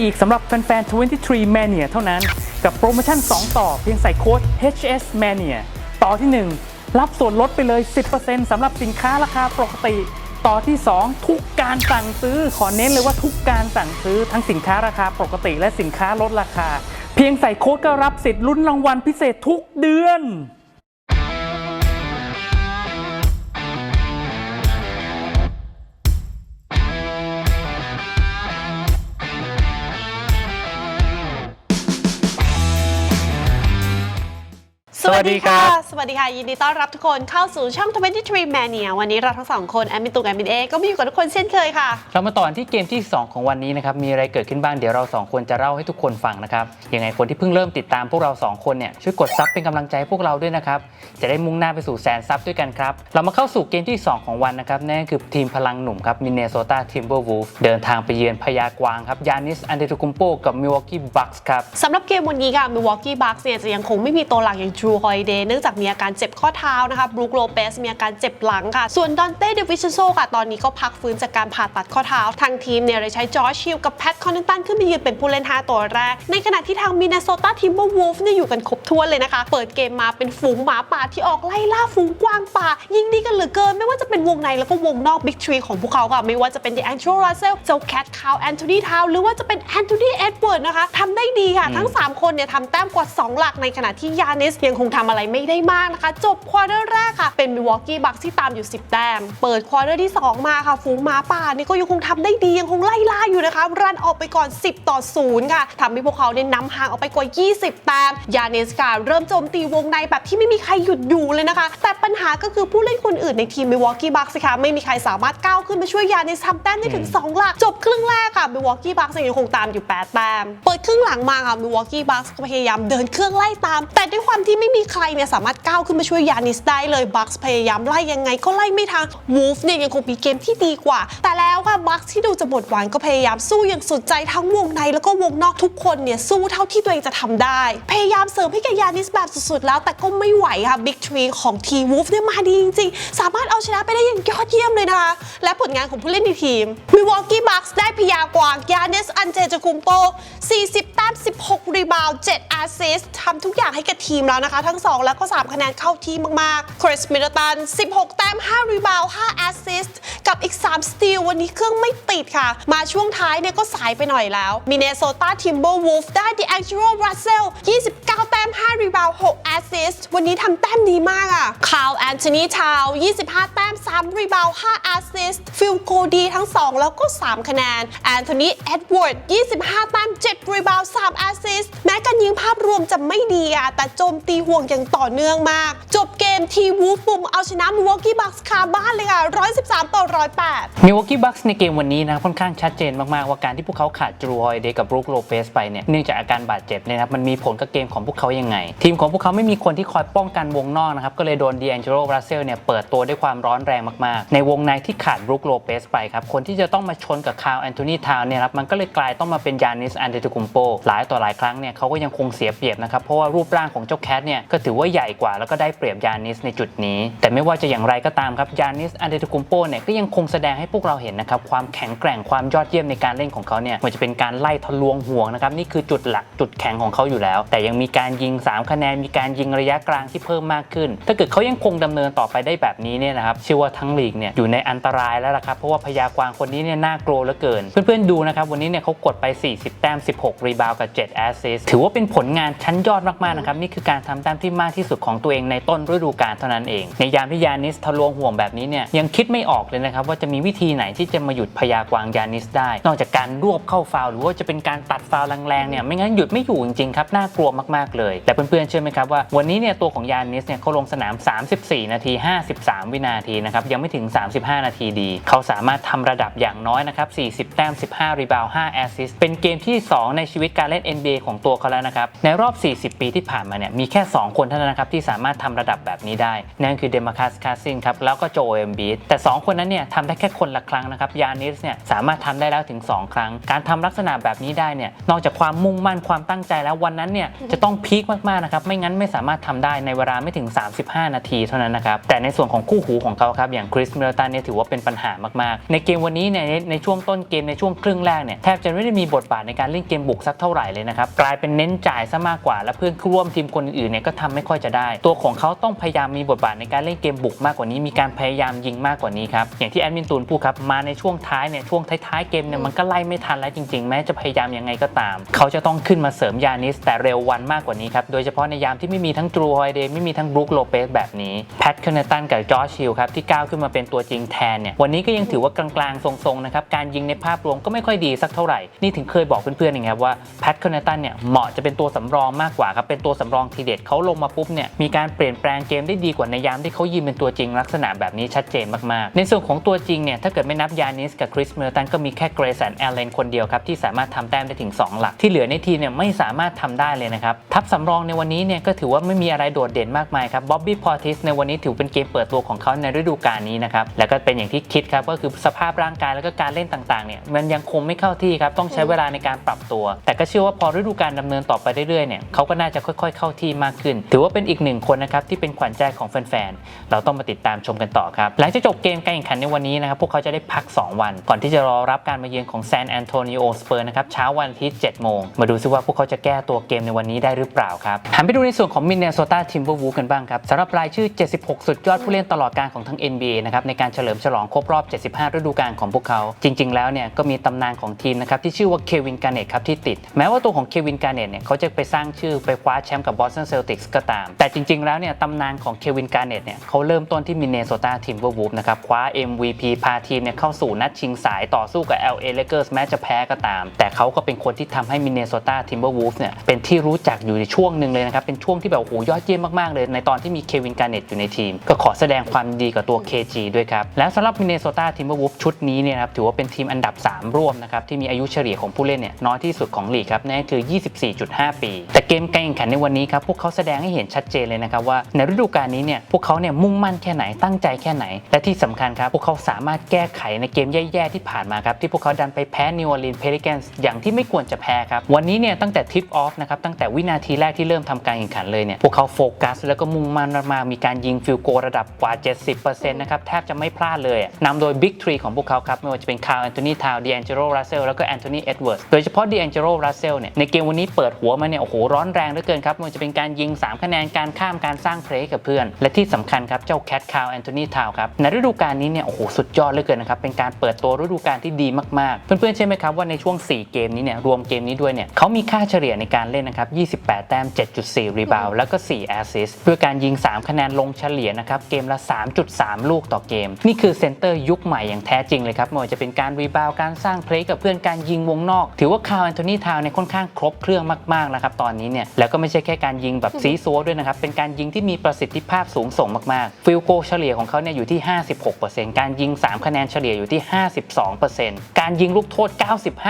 อีกสำหรับแฟนๆ 23 Mania เท่านั้น กับโปรโมชั่น 2 ต่อเพียงใส่โค้ด HS Mania ต่อที่ 1 รับส่วนลดไปเลย 10%สำหรับสินค้าราคาปกติ ต่อที่ 2 ทุกการสั่งซื้อ ขอเน้นเลยว่าทุกการสั่งซื้อทั้งสินค้าราคาปกติ และสินค้าลดราคา เพียงใส่โค้ดก็รับสิทธิ์ลุ้นรางวัลพิเศษทุกเดือน วัสดีค่ะสวัสดีครับสวัสดีค่ะ ยินดีต้อนรับทุกคนเข้าสู่ช่อง 23 Mania วันนี้เราทั้งสองคน แอมมินตุกแอมมินเอ ก็มาอยู่กับทุกคนเช่นเคยค่ะ เรามาต่อที่เกมที่ 2 ของวันนี้นะครับ มีอะไรเกิดขึ้นบ้าง เดี๋ยวเรา 2 คนจะเล่าให้ทุกคนฟังนะครับ ยังไงคนที่เพิ่งเริ่มติดตามพวกเรา 2 คนเนี่ย ช่วยกดซับเป็นกำลังใจให้พวกเราด้วยนะครับ จะได้มุ่งหน้าไปสู่แสนซับด้วยกันครับ เรามาเข้าสู่เกมที่ 2 ของวันนะครับ นั่นก็คือทีมพลังหนุ่มครับมินเนโซตาทิมเบอร์วูฟเดินทางไปเยือนพยากวางครับยานิสอันเดตุกุมโปกับมิวอกกี้บัคส์ครับสำหรับเกมวันนี้ค่ะ Milwaukee Bucks เนี่ยจะยังคงไม่มีตัวหลักอย่าง Drew Holiday เนื่องจากมีอาการเจ็บข้อเท้านะคะ Brook Lopez มีอาการเจ็บหลังค่ะ ส่วน Dante DeVincenzo ค่ะ ตอนนี้ก็พักฟื้นจากการผ่าตัดข้อเท้า ทางทีมเนี่ยเลยใช้จอร์ชิลกับแพทคอนเนตันขึ้นไปยืนเป็นผู้เล่น 5 ตัวแรก ในขณะที่ทาง Minnesota Timberwolves เนี่ยอยู่กันครบถ้วนเลยนะคะ เปิดเกมมาเป็นฝูงหมาป่าที่ออกไล่ล่าฝูงกวางป่า ยิงดีกันเหลือเกิน ไม่ว่าจะเป็นวงในแล้วก็วงนอก Big Tree ของพวกเขาค่ะ ไม่ว่าจะเป็น DeAngelo Russell เจ้าแคทคาวแอนโทนีทาวหรือว่าจะเป็นแอนโทนีเอ็ดเวิร์ดนะคะทำได้ดีค่ะทั้ง 3 คนเนี่ยทำแต้มกว่า 2 หลักในขณะที่ยานิสยังคงทำอะไรไม่ได้มากนะคะ จบควอเตอร์แรกค่ะ เป็น Milwaukee Bucks ที่ตามอยู่ 10 แต้ม เปิดควอเตอร์ที่ 2 มาค่ะ ฝูงหมาป่านี่ก็ยังคงทำได้ดียังคงไล่ล่าอยู่นะคะ รันออกไปก่อน 10 ต่อ 0 ค่ะทำให้พวกเขาเนี่ยนำห่างออกไปกว่า 20 แต้ม ยานิสค่ะเริ่มโจมตีวงในแบบที่ไม่มีใครหยุดอยู่เลยนะคะ แต่ปัญหาก็คือผู้เล่นคนอื่นในทีม Milwaukee Bucks สิคะไม่มีใครสามารถก้าวขึ้นมาช่วยยานิสทำแต้มได้ถึง2หลักจบครึ่งแรกค่ะ Milwaukee Bucks ยังคงตามอยู่ 8 แต้ม เปิดครึ่งหลังมาค่ะ Milwaukee Bucks ก็พยายามเดินเครื่องไล่ตาม แต่ด้วยความที่ไม่มีใครเนี่ยสามารถก้าวขึ้นมาช่วยยานิสได้เลย Bucks พยายามไล่ยังไงก็ไล่ไม่ทัน Wolf เนี่ยยังคงมีเกมที่ดีกว่า แต่แล้วค่ะ Bucks ที่ดูจะหมดหวังก็พยายามสู้อย่างสุดใจทั้งวงในแล้วก็วงนอกทุกคนเนี่ยสู้เท่าที่ตัวเองจะทำได้ พยายามเสริมให้กับยานิสแบบสุดๆแล้ว แต่ก็ไม่ไหวค่ะ Big Tree ของ T Wolf เนี่ยมาดีจริงๆ สามารถเอาชนะไปได้อย่างยอดเยี่ยมเลยนะคะและผลงานของผู้เล่นในทีม Milwaukee Bucks ได้พยากวางยานิสอันเจจคุมโป 40 แต้ม 16 รีบาวด์7แอสซิสต์ทำทุกอย่างให้กับทีมแล้วนะคะ ทั้ง2 แล้วก็ 3 คะแนนเข้าทีมมากๆ Chris Middleton 16 แต้ม 5 รีบาวด์5แอสซิสต์กับอีก 3 สตีลวันนี้เครื่องไม่ติดค่ะ มาช่วงท้ายเนี่ยก็สายไปหน่อยแล้ว Minnesota Timberwolves ได้ DeAngelo Russell 29 แต้ม 5 รีบาวด์6แอสซิสต์วันนี้ทำแต้มดีมากอะ Carl Anthony Town 25 แต้ม 3 รีบาวด์5แอสซิสต์ฟิลโกดีทั้ง 2 แล้วก็ 3 คะแนน Anthony Edwards 25 แต้ม 7 รีบาวด์3แอสซิสต์แม้การยิงภาพรวมจะไม่ดีอะแต่โจมตีห่วงอย่างต่อเนื่องมาก จบเกมทีวูฟปุ่มเอาชนะ Milwaukee Bucks คาบ้านเลยค่ะ 113 ต่อ 108มิวอกกี้บัคส์ในเกมวันนี้นะค่อนข้างชัดเจนมาก ๆ ว่าการที่พวกเขาขาดจูฮอยเดกับบรูคโลเปสไปเนี่ยเนื่องจากอาการบาดเจ็บเนี่ยนะครับมันมีผลกับเกมของพวกเขายังไง ทีมของพวกเขาไม่มีคนที่คอยป้องกันวงนอกนะครับก็เลยโดนดีแองเจโรบราเซลเนี่ยเปิดตัวด้วยความร้อนแรงมาก ๆ ในวงในที่ขาดบรูคโลเปสไปครับคนที่จะต้องมาชนกับคาร์ลแอนโทนีทาวเนี่ยครับมันก็เลยกลายต้องมาเป็นยานิสอันเดตุกุมโปหลายต่อหลายครั้งเนี่ยเขาก็ยังคงเสียเปรียบนะครับเพราะว่ารูปร่างของเจ้าแคทเนี่ยก็ถือว่าใหญ่กว่าแล้วก็ได้เปรียบยานิสในจุดนี้ แต่ไม่ว่าจะอย่างไรก็ตามครับยานิสอันเดตุกุมโปเนี่ยก็ยังคงแสดงให้พวกเราเห็นนะครับความแข็งแกร่งความยอดเยี่ยมในการเล่นของเขาเนี่ยมันจะเป็นการไล่ทะลวงห่วงนะครับนี่คือจุดหลักจุดแข็งของเขาอยู่แล้ว แต่ยังมีการยิง 3 คะแนนมีการยิงระยะกลางที่เพิ่มมากขึ้น ถ้าเกิดเขายังคงดำเนินต่อไปได้แบบนี้เนี่ยนะครับเชื่อว่าทั้งลีกเนี่ยอยู่ในอันตรายแล้วล่ะครับเพราะว่าพยากวางคนนี้เนี่ยน่ากลัวเหลือเกิน เพื่อนๆดูนะครับวันนี้เนี่ยเขากดไป 40 แต้ม 16 รีบาวกับ 7 แอสซิสถือว่าเป็นผลงานชั้นยอดมากๆนะครับนี่คือการทำแต้มที่มากที่สุดของตัวเองในต้นฤดูกาลเท่านั้นเอง ในยามที่ยานิสทะลวงห่วงแบบนี้เนี่ยยังคิดไม่ออกเลยนะครับว่าจะมีวิธีไหนที่จะมาหยุดพยากวางยานิสได้ นอกจากการรวบเข้าฟาวหรือว่าจะเป็นการตัดฟาวแรงๆเนี่ยไม่งั้นหยุดไม่อยู่จริงๆครับน่ากลัวมากๆเลย แต่เพื่อนๆเชื่อไหมครับว่าวันนี้เนี่ยตัวของยานิสเนี่ยเขาลงสนาม 34 นาที 53 วินาทีนะครับยังไม่ถึง 35 นาทีดี เขาสามารถทำระดับอย่างน้อยนะครับ 40 แต้ม 15 รีบาวด์5แอสซิสเป็นเกมที่ 2 ในชีวิตการเล่น NBA ของตัวเขาแล้วนะครับในรอบ 40 ปีที่ผ่านมาเนี่ยมีแค่ 2คนเท่านั้นนะครับที่สามารถทำระดับแบบนี้ได้ นั่นคือเดมาคัสคาซินครับแล้วก็โจเอมบีแต่ 2 คนนั้นเนี่ยทำได้แค่คนละครั้งนะครับยานิสเนี่ยสามารถทำได้แล้วถึง 2 ครั้ง การทำลักษณะแบบนี้ได้เนี่ยนอกจากความมุ่งมั่นความตั้งใจแล้ววันนั้นเนี่ยจะต้องพีคมากๆนะครับไม่งั้นไม่สามารถทำได้ในเวลาไม่ถึง 35 นาทีเท่านั้นนะครับแต่ในส่วนของคู่หูของเขาครับอย่างคริสเมลตันเนี่ยถือว่าเป็นปัญหามากๆ ในเกมวันนี้เนี่ยในช่วงต้นเกมในช่วงครึ่งแรกเนี่ยแทบจะไม่ได้มีบทบาทในการเล่นเกมบุกสักเท่าไหร่เลยนะครับกลายเป็นเน้นจ่ายซะมากกว่า และเพื่อนร่วมทีมคนอื่นเนี่ยก็ทำไม่ค่อยจะได้ ตัวของเขาต้องพยายามมีบทบาทในการเล่นเกมบุกมากกว่านี้ มีการพยายามยิงมากกว่านี้ครับ อย่างที่แอดมินตูนพูดครับ มาในช่วงท้ายเนี่ย ช่วงท้ายๆเกมเนี่ยมันก็ไล่ไม่ทันแล้วจริงๆ แม้จะพยายามยังไงก็ตาม เขาจะต้องขึ้นมาเสริมยานิสแต่เร็ววันมากกว่านี้ครับ โดยเฉพาะในยามที่ไม่มีทั้งดรูฮอยเดย์ไม่มีทั้งบรูคโลเปสแบบนี้ แพทเคเนตันกับจอร์ชิลครับที่ก้าวขึ้นมาเป็นตัวจริงแทนเนี่ย วันนี้ก็ยังถือว่ากลางๆ ทรงๆ นะครับ การยิงในภาพรวมก็ไม่ค่อยดีสักเท่าไหร่ นี่ถึงเคยบอกเพื่อนๆอย่างเงี้ยครับว่าแพทเคนตันเนี่ยเหมาะจะเป็นตัวสำรองมากกว่าครับเป็นตัวสำรองทีเด็ดเขาลงมาปุ๊บเนี่ยมีการเปลี่ยนแปลงเกมได้ดีกว่าในยามที่เขายืนเป็นตัวจริงลักษณะแบบนี้ชัดเจนมากๆ ในส่วนของตัวจริงเนี่ยถ้าเกิดไม่นับยานิสกับคริสเมลตันก็มีแค่เกรซันแอลเลนคนเดียวครับที่สามารถทำแต้มได้ถึง 2 หลัก ที่เหลือในทีเนี่ยไม่สามารถทำได้เลยนะครับทัพสำรองในวันนี้เนี่ยก็ถือว่าไม่มีอะไรโดดเด่นมากมายครับบ๊อบบี้พอติสในวันนี้ถือเป็นเกมเปิดตัวของเขาในฤดูกาลนี้นะครับแล้วก็เป็นอย่างที่คิดครับก็คือสภาพร่างกายแล้วก็การเล่นต่างๆเนี่ยมันยังคงไม่เข้าที่ครับต้องใช้เวลาในการปรับตัว แต่ก็เชื่อว่าพอฤดูกาลดำเนินต่อไปเรื่อยๆเนี่ยเขาก็น่าจะค่อย ๆ เข้าที่มากขึ้นถือว่าเป็นอีกหนึ่งคนนะครับที่เป็นขวัญใจของแฟนๆ เราต้องมาติดตามชมกันต่อครับ หลังจากจบเกมการแข่งขันในวันนี้นะครับ พวกเขาจะได้พัก 2 วัน ก่อนที่จะรอรับการมาเยือนของแซนแอนโทนิโอสเปอร์นะครับเช้าวันทิตย์7โมง มาดูซิว่าพวกเขาจะแก้ตัวเกมในวันนี้ได้หรือเปล่าครับหันไปดูในส่วนของมินเนโซตาทิมเบอร์วูฟกันบ้างครับสำหรับรายชื่อ 76 สุดยอดผู้เล่นตลอดการของทั้ง NBA นะครับในการเฉลิมฉลองครบรอบ 75 ฤดูกาลของพวกเขา จริง ๆ แล้วเนี่ยก็มีตำนานของทีมนะครับที่ชื่อว่าเควินการ์เนตครับที่ติด แม้ว่าตัวของเควินการ์เนตเนี่ยเขาจะไปสร้างชื่อไปคว้าแชมป์กับบอสตันเซลติกส์ก็ตาม แต่จริง ๆ แล้วเนี่ยตำนานของเควินการ์เน็ตเนี่ยเขาเริ่มต้นที่มินเนโซตาทิมเบอร์วูฟนะครับคว้า MVP พาทีมเนี่ยเข้าสู่นัดชิงสายต่อสู้กับ LA Lakers แม้จะแพ้ก็ตาม แต่เขาก็เป็นคนที่ทำให้มินเนโซตาทิมเบอร์วูฟเนี่ยเป็นที่รู้จักอยู่ในช่วงหนึ่งเลยนะครับ เป็นช่วงที่แบบโอ้โหยอดเยี่ยมมากๆเลย ในตอนที่มีเควินการ์เน็ตอยู่ในทีม ก็ขอแสดงความดีกับตัว KG ด้วยครับ และสำหรับมินเนโซตาทิมเบอร์วูฟชุดนี้เนี่ยครับถือว่าเป็นทีมอันดับ 3 ร่วมนะครับที่มีอายุเฉลี่ยของผู้เล่นเนี่ยน้อยที่สุดของลีกครับนั่นคือ 24.5 ปี แต่เกมการแข่งขันในวันนี้ครับพวกเขาแสดงให้เห็นชัดเจนเลยนะครับว่าในฤดูกาลนี้เนี่ยพวกเขาเนี่ยมุ่งมั่นแค่ไหนตั้งใจแค่ไหน และที่สำคัญครับ พวกเขาสามารถแก้ไขในเกมแย่ๆที่ผ่านมาครับ ที่พวกเขาดันไปแพ้นิวออร์ลีนเพลิแกนส์อย่างที่ไม่ควรจะแพ้ครับ วันนี้เนี่ยตั้งแต่ทิปออฟนะครับตั้งแต่วินาทีแรกที่เริ่มทำการแข่งขันเลยเนี่ยพวกเขาโฟกัสแล้วก็มุ่งมั่นมากๆมีการยิงฟิลโกระดับกว่า 70%นะครับแทบจะไม่พลาดเลยนำโดยบิ๊กทรีของพวกเขาครับไม่ว่าจะเป็นคาร์ลแอนโทนีทาวดีแองเจโรรัสเซลแล้วก็แอนโทนีเอ็ดเวิร์ดโดยเฉพาะดีแองเจโรรัสเซลเนี่ยในเกมวันนี้เปิดหัวมาเนี่ยโอ้โหร้อนแรงเหลือเกินครับไม่ว่าจะเป็นการยิง3 คะแนนการข้ามการสร้างเพลย์กับเพื่อน และที่สำคัญครับเจ้าแคทคาร์ลแอนโทนีทาวครับในฤดูกาลนี้เนี่ยโอ้โหสุดยอดเลือเกินนะครับเป็นการเปิดตัวฤดูกาลที่ดีมากๆ เพื่อนๆใช่ไหมครับว่าในช่วง 4 เกมนี้เนี่ยรวมเกมนี้ด้วยเนี่ยเขามีค่าเฉลี่ยในการเล่นนะครับ 28 แต้ม 7.4 รีบาวแล้วก็ 4 แอสซิสต์ด้วยการยิง 3 คะแนนลงเฉลี่ยนะครับเกมละ 3.3 ลูกต่อเกม นี่คือเซนเตอร์ยุคใหม่อย่างแท้จริงเลยครับไม่ว่าจะเป็นการรีบาวการสร้างเพลย์กับเพื่อนการยิงวงนอก ถือว่าคาร์ลแอนโทนีทาวเนี่ยค่อนข้างครบเครื่องมากๆนะครับตอนนี้เนี่ยแล้วก็ไม่ใช่แค่การยิงแบบซีซัวด้วยนะครับ เป็นการยิงที่มีประสิทธิภาพสูงส่งมากๆ ฟิลโกเฉลี่ยของเขาเนี่ยอยู่ที่ 56%การยิง 3 คะแนนเฉลี่ยอยู่ที่ 52%การยิงลูกโทษ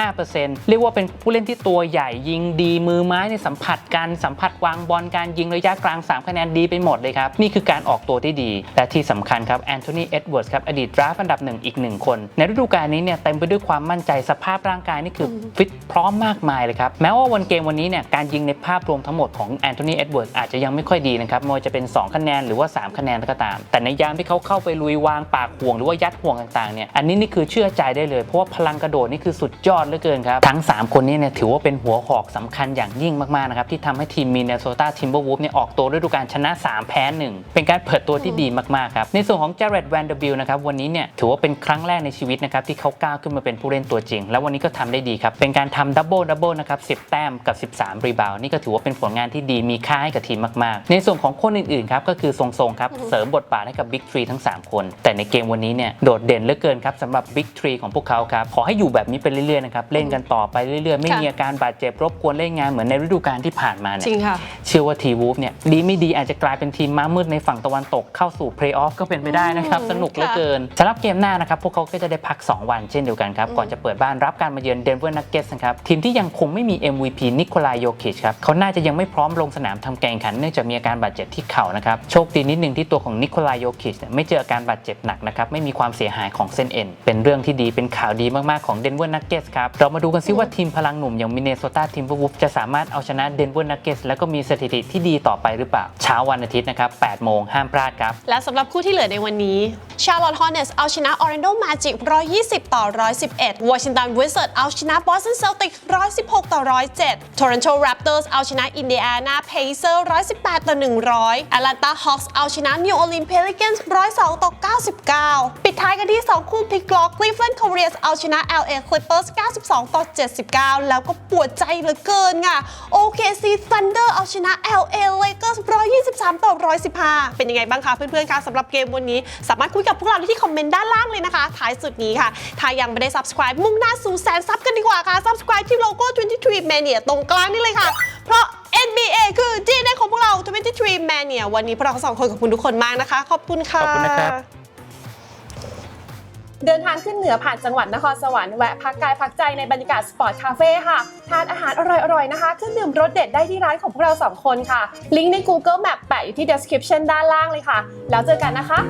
95%เรียกว่าเป็นผู้เล่นที่ตัวใหญ่ยิงดีมือไม้ในสัมผัสการสัมผัสวางบอลการยิงระยะกลาง 3 คะแนนดีไปหมดเลยครับ นี่คือการออกตัวที่ดี และที่สำคัญครับแอนโทนีเอ็ดเวิร์ดครับอดีตดราฟอันดับหนึ่งอีกหนึ่งคน ในฤดูกาลนี้เนี่ยเต็มไปด้วยความมั่นใจสภาพร่างกายนี่คือฟิตพร้อมมากมายเลยครับแม้ว่าวันเกมวันนี้เนี่ยการยิงในภาพรวมทั้งหมดของแอนโทนีเอ็ดเวิร์ดอาจจะยังไม่ค่อยดีนะครับไม่ว่าจะเป็น 2 คะแนนหรือว่า 3 คะแนนก็ตาม แต่ในยามที่เขาเข้าไปลุยวางปากห่วงหรือว่ายัดห่วงต่างๆเนี่ยอันนี้นี่คือเชื่อใจได้เลย เพราะว่าพลังกระโดดนี่คือสุดยอดเหลือเกินครับทั้ง 3 คนนี้เนี่ยถือว่าเป็นหัวหอกสำคัญอย่างยิ่งมากๆนะครับที่ทำให้ทีมมินเนโซตาทิมเบอร์วูฟเนี่ยออกตัวฤดูกาลชนะ 3 แพ้ 1 เป็นการเปิดตัวที่ดีมากๆครับในส่วนของเจเรตแวนเดอร์บิลนะครับวันนี้เนี่ยถือว่าเป็นครั้งแรกในชีวิตนะครับที่เขาก้าวขึ้นมาเป็นผู้เล่นตัวจริง แล้ววันนี้ก็ทำได้ดีครับเป็นการทำดับเบิลดับเบิลนะครับ10 แต้มกับ 13 รีบาวนี่ก็ถือว่าเป็นผลงานที่ดีมีค่าให้กับทีมมากๆ ในส่วนของคนอื่นๆครับก็คือทรงๆครับเสริมบทบาทให้กับบิ๊กทรีทั้ง 3 คน แต่ในเกมวันนี้เนี่ยโดดเด่นเหลือเกินครับสำหรับบิ๊กทรีของพวกเขาครับขอให้อยู่แบบนี้ไปเรื่อยๆนะครับเล่นกันต่อไปเรื่อยๆ ไม่มีอาการบาดเจ็บรบกวนเล่นงานเหมือนในฤดูกาลที่ผ่านมาเนี่ยจริงค่ะเชื่อว่าทีวูฟเนี่ยดีไม่ดีอาจจะกลายเป็นทีมม้ามืดในฝั่งตะวันตกเข้าสู่เพลย์ออฟก็เป็นไปได้นะครับอืมสนุกเหลือค่ะเกินสำหรับเกมหน้านะครับพวกเขาก็จะได้พัก 2 วันเช่นเดียวกันครับก่อนจะเปิดบ้านรับการมาเยือนเดนเวอร์นักเก็ตนะครับทีมที่ยังคงไม่มี MVP นิโคลายโยคิชครับเขาน่าจะยังไม่พร้อมลงสนามทำการแข่งขันเนื่องจากมีอาการบาดเจ็บที่เข่านะครับ โชคดีนิดนึงที่ตัวของนิโคลายโยคิชไม่เจออาการบาดเจ็บหนักนะครับ ไม่มีความเสียหายของเส้นเอ็น เป็นเรื่องที่ดี เป็นข่าวดีมากๆของเดนเวอร์นักเก็ตครับ เรามาดูกันซิว่าทีมพลังหนุ่มอย่างมินเนโซตาทีมวูฟจะสามารถเอาชนะเดนเวอร์นักเก็ตแล้วก็มีสถิติที่ดีต่อไปหรือเปล่า เช้าวันอาทิตย์นะครับ8โมงห้ามพลาดครับ และสำหรับคู่ที่เหลือในวันนี้ Charlotte Hornets เอาชนะ Orlando Magic 120 ต่อ 111 Washington Wizards เอาชนะ Boston Celtics 116 ต่อ 107 Toronto Raptors เอาชนะ Indiana Pacers 118 ต่อ 100 Atlanta Hawks เอาชนะ New Orleans Pelicans 102 ต่อ 99 ปิดท้ายกันที่ 2 คู่พลิกล็อก Cleveland Cavaliers เอาชนะ LA Clippers 92 ต่อ 79 แล้วก็ปวดใจเหลือเกินค่ะ OKC Thunder เอาชนะ LA Lakers 123 ต่อ 115 เป็นยังไงบ้างคะเพื่อนๆคะสำหรับเกมวันนี้ สามารถคุยกับพวกเราได้ที่คอมเมนต์ด้านล่างเลยนะคะ ท้ายสุดนี้ค่ะ ถ้ายังไม่ได้ subscribe มุ่งหน้าสู่แสนซับกันดีกว่าค่ะ subscribe ที่โลโก้ 23 Mania ตรงกลางนี่เลยค่ะ เพราะ NBA คือ DNA ของพวกเรา23 Mania วันนี้พวกเราทั้งสองคนขอบคุณทุกคนมากนะคะ ขอบคุณค่ะ ขอบคุณนะครับ เดินทางขึ้นเหนือผ่านจังหวัดนครสวรรค์แวะพักกายพักใจในบรรยากาศสปอร์ตคาเฟ่ค่ะ ทานอาหารอร่อยๆนะคะเครื่องดื่มรสเด็ดได้ที่ร้านของพวกเราสองคนค่ะ ลิงก์ใน Google Map แปะอยู่ที่ description ด้านล่างเลยค่ะ แล้วเจอกันนะคะ